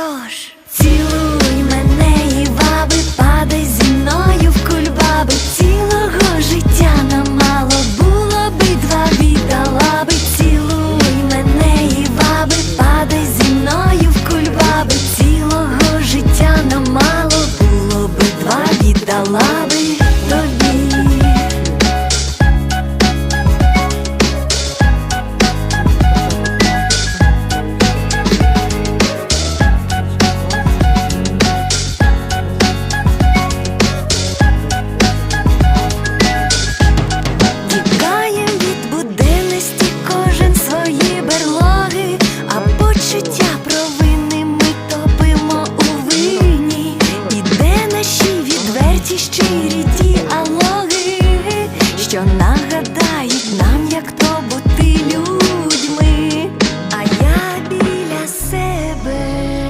Тож, цілуй життя провини ми топимо у вині, і де наші відверті щирі діалоги, що нагадають нам.